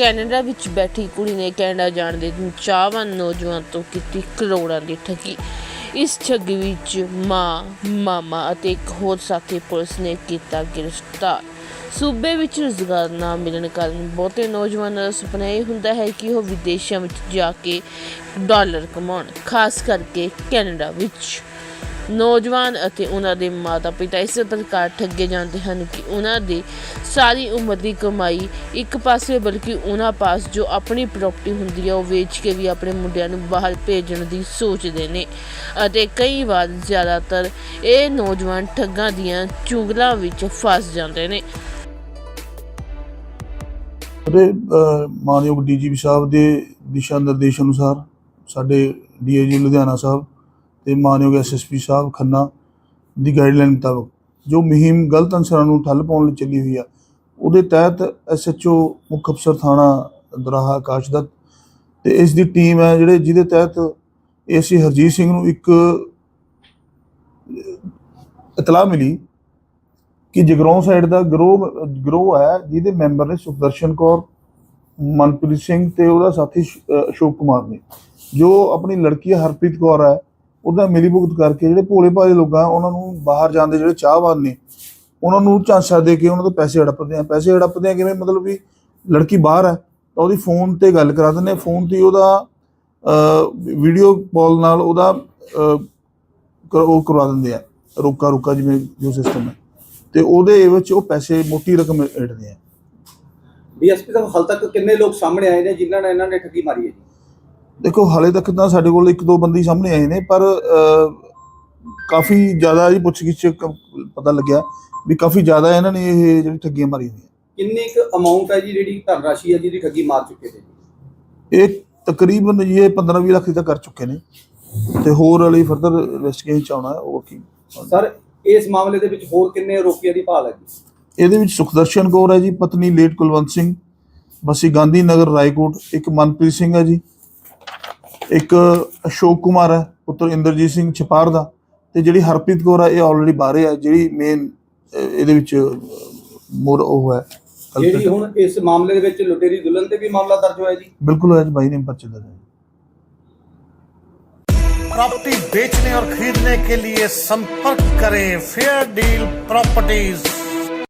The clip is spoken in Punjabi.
ਕੈਨੇਡਾ ਵਿੱਚ ਬੈਠੀ ਕੁੜੀ ਨੇ ਕੈਨੇਡਾ ਜਾਣ ਦੇ ਚਾਹਵਾਨ ਨੌਜਵਾਨ ਤੋਂ ਕੀਤੀ ਕਰੋੜਾਂ ਦੀ ਠੱਗੀ। ਇਸ ਠੱਗੀ ਵਿੱਚ ਮਾਂ, ਮਾਮਾ ਅਤੇ ਇੱਕ ਹੋਰ ਸਾਥੀ ਪੁਲਿਸ ਨੇ ਕੀਤਾ ਗ੍ਰਿਫਤਾਰ। ਸੂਬੇ ਵਿੱਚ ਰੁਜ਼ਗਾਰ ਨਾ ਮਿਲਣ ਕਾਰਨ ਬਹੁਤੇ ਨੌਜਵਾਨਾਂ ਦਾ ਸੁਪਨਾ ਇਹ ਹੁੰਦਾ ਹੈ ਕਿ ਉਹ ਵਿਦੇਸ਼ਾਂ ਵਿੱਚ ਜਾ ਕੇ ਡਾਲਰ ਕਮਾਉਣ, ਖਾਸ ਕਰਕੇ ਕੈਨੇਡਾ ਵਿੱਚ। ਨੌਜਵਾਨ ਅਤੇ ਉਹਨਾਂ ਦੇ ਮਾਤਾ-ਪਿਤਾ ਇਸ ਪ੍ਰਕਾਰ ਠੱਗੇ ਜਾਂਦੇ ਹਨ ਕਿ ਉਹਨਾਂ ਦੀ ਸਾਰੀ ਉਮਰ ਦੀ ਕਮਾਈ ਇੱਕ ਪਾਸੇ ਬਲਕਿ ਉਹਨਾਂ ਪਾਸ ਜੋ ਆਪਣੀ ਪ੍ਰਾਪਰਟੀ ਹੁੰਦੀ ਹੈ ਉਹ ਵੇਚ ਕੇ ਵੀ ਆਪਣੇ ਮੁੰਡਿਆਂ ਨੂੰ ਬਾਹਰ ਭੇਜਣ ਦੀ ਸੋਚਦੇ ਨੇ। ਅਤੇ ਕਈ ਵਾਰ ਜ਼ਿਆਦਾਤਰ ਇਹ ਨੌਜਵਾਨ ਠੱਗਾਂ ਦੀਆਂ ਚੁੰਗਲਾਂ ਵਿੱਚ ਫਸ ਜਾਂਦੇ ਨੇ। ਅਤੇ ਮਾਨਯੋਗ ਡੀਜੀਪੀ ਸਾਹਿਬ ਦੇ ਦਿਸ਼ਾ ਨਿਰਦੇਸ਼ ਅਨੁਸਾਰ ਸਾਡੇ ਡੀਏਜੀ ਲੁਧਿਆਣਾ ਸਾਹਿਬ ਤੇ ਮਾਨਯੋਗ ਐਸਐਸਪੀ ਸਾਹਿਬ ਖੰਨਾ ਦੀ ਗਾਈਡਲਾਈਨ ਮੁਤਾਬਕ ਜੋ ਮੁਹਿੰਮ ਗਲਤ ਅਨਸਰਾਂ ਨੂੰ ਠੱਲ ਪਾਉਣ ਲਈ ਚੱਲੀ ਹੋਈ ਆ, ਉਹਦੇ ਤਹਿਤ ਐਸਐਚਓ ਮੁੱਖ ਅਫਸਰ ਥਾਣਾ ਦਰਾਹਾ ਆਕਾਸ਼ ਦੱਤ ਤੇ ਇਸ ਦੀ ਟੀਮ ਹੈ ਜਿਹੜੇ ਜਿਹਦੇ ਤਹਿਤ ਏਸੀ ਹਰਜੀਤ ਸਿੰਘ ਨੂੰ ਇੱਕ ਇਤਲਾਹ ਮਿਲੀ ਕਿ ਜਗਰੋਂ ਸਾਈਡ ਦਾ ਗਰੋਹ ਗਰੋਹ ਹੈ, ਜਿਹਦੇ ਮੈਂਬਰ ਨੇ ਸੁਖਦਰਸ਼ਨ ਕੌਰ, ਮਨਪ੍ਰੀਤ ਸਿੰਘ ਤੇ ਉਹਦਾ ਸਾਥੀ ਅਸ਼ੋਕ ਕੁਮਾਰ ਨੇ, ਜੋ ਆਪਣੀ ਲੜਕੀ ਹਰਪ੍ਰੀਤ ਕੌਰ ਹੈ ਉਹਦਾ ਮਿਲੀ ਕਰਕੇ ਜਿਹੜੇ ਭੋਲੇ ਭਾਲੇ ਲੋਕ ਉਹਨਾਂ ਨੂੰ ਬਾਹਰ ਜਾਣ ਜਿਹੜੇ ਚਾਹਵਾਨ ਨੇ, ਉਹਨਾਂ ਨੂੰ ਝਾਂਸਾ ਦੇ ਕੇ ਉਹਨਾਂ ਤੋਂ ਪੈਸੇ ਹੜਪਦੇ ਆ। ਪੈਸੇ ਹੜਪਦੇ ਆ ਕਿਵੇਂ? ਮਤਲਬ ਵੀ ਲੜਕੀ ਬਾਹਰ ਹੈ ਤਾਂ ਉਹਦੀ ਫੋਨ ਤੇ ਗੱਲ ਕਰਾ ਦਿੰਦੇ ਫੋਨ ਤੇ ਉਹਦਾ ਵੀਡੀਓ ਕਾਲ ਨਾਲ ਉਹਦਾ ਉਹ ਕਰਵਾ ਦਿੰਦੇ ਆ। ਰੋਕਾ ਰੁਕਾ ਜਿਵੇਂ ਜੋ ਸਿਸਟਮ ਹੈ। ਤੇ ਉਹਦੇ ਵਿੱਚ ਉਹ ਪੈਸੇ, ਮੋਟੀ ਰਕਮ ਏੜਦੇ ਆ। ਡੀਐਸਪੀ ਸਾਹਿਬ, ਹਾਲ ਤੱਕ ਕਿੰਨੇ ਲੋਕ ਸਾਹਮਣੇ ਆਏ ਨੇ ਜਿਨ੍ਹਾਂ ਨੇ, ਇਹਨਾਂ ਨੇ ਠੱਗੀ ਮਾਰੀ ਹੈ ਜੀ? ਦੇਖੋ ਹਾਲੇ ਤੱਕ ਤਾਂ ਸਾਡੇ ਕੋਲ ਇੱਕ ਦੋ ਬੰਦੇ ਸਾਹਮਣੇ ਆਏ ਨੇ ਪਰ ਕਾਫੀ ਜ਼ਿਆਦਾ ਹੀ ਪੁੱਛਗਿੱਛ ਪਤਾ ਲੱਗਿਆ ਵੀ ਕਾਫੀ ਜ਼ਿਆਦਾ ਇਹਨਾਂ ਨੇ ਇਹ ਜਿਹੜੀ ਠੱਗੀਆਂ ਮਾਰੀਆਂ ਹੋਈਆਂ ਕਿੰਨੀ ਕੁ ਅਮਾਉਂਟ ਹੈ ਜੀ ਜਿਹੜੀ ਧਨ ਰਾਸ਼ੀ ਹੈ ਜਿਹਦੀ ਠੱਗੀ ਮਾਰ ਚੁੱਕੇ ਨੇ? ਇਹ ਤਕਰੀਬਨ ਜੀ ਇਹ 15-20 ਲੱਖ ਦੀ ਤਾਂ ਕਰ ਚੁੱਕੇ ਨੇ। ਤੇ ਹੋਰ ਵਾਲੀ ਫਰਦਰ ਇਨਵੈਸਟੀਗੇਸ਼ਨ ਚ ਆਉਣਾ ਹੈ ਉਹ ਕੀ। ਸਰ ਇਸ ਮਾਮਲੇ ਦੇ ਵਿੱਚ ਹੋਰ ਕਿੰਨੇ ਆਰੋਪੀਆਂ ਦੀ ਭਾਲ ਹੈ ਜੀ? ਇਹਦੇ ਵਿੱਚ ਸੁਖਦਰਸ਼ਨ ਕੌਰ ਹੈ ਜੀ ਪਤਨੀ ਲੇਟ ਕੁਲਵੰਤ ਸਿੰਘ ਬਸੀ ਗਾਂਧੀ ਨਗਰ ਰਾਏਕੋਟ ਇੱਕ ਮਨਪ੍ਰੀਤ ਸਿੰਘ ਹੈ ਜੀ। ਇੱਕ ਅਸ਼ੋਕ ਕੁਮਾਰ ਹੈ ਪੁੱਤਰ ਇੰਦਰਜੀਤ ਸਿੰਘ ਛਪਾਰ ਦਾ ਤੇ ਜਿਹੜੀ ਹਰਪ੍ਰੀਤ ਕੌਰ ਹੈ ਇਹ ਆਲਰੇਡੀ ਬਾਹਰੇ ਹੈ ਜਿਹੜੀ ਮੇਨ ਇਹਦੇ ਵਿੱਚ ਮੋਰ ਉਹ ਹੈ ਜਿਹੜੀ ਹੁਣ ਇਸ ਮਾਮਲੇ ਦੇ ਵਿੱਚ ਲੁਟੇਰੀ ਦੁਲਹਨ ਤੇ ਵੀ ਮਾਮਲਾ ਦਰਜ ਹੋਇਆ ਜੀ ਬਿਲਕੁਲ ਹੈ ਜੀ ਬਾਈ ਨੇ ਪਰਚੇ ਦਾ प्रॉपर्टी बेचने और खरीदने के लिए संपर्क करें फेयर डील प्रॉपर्टीज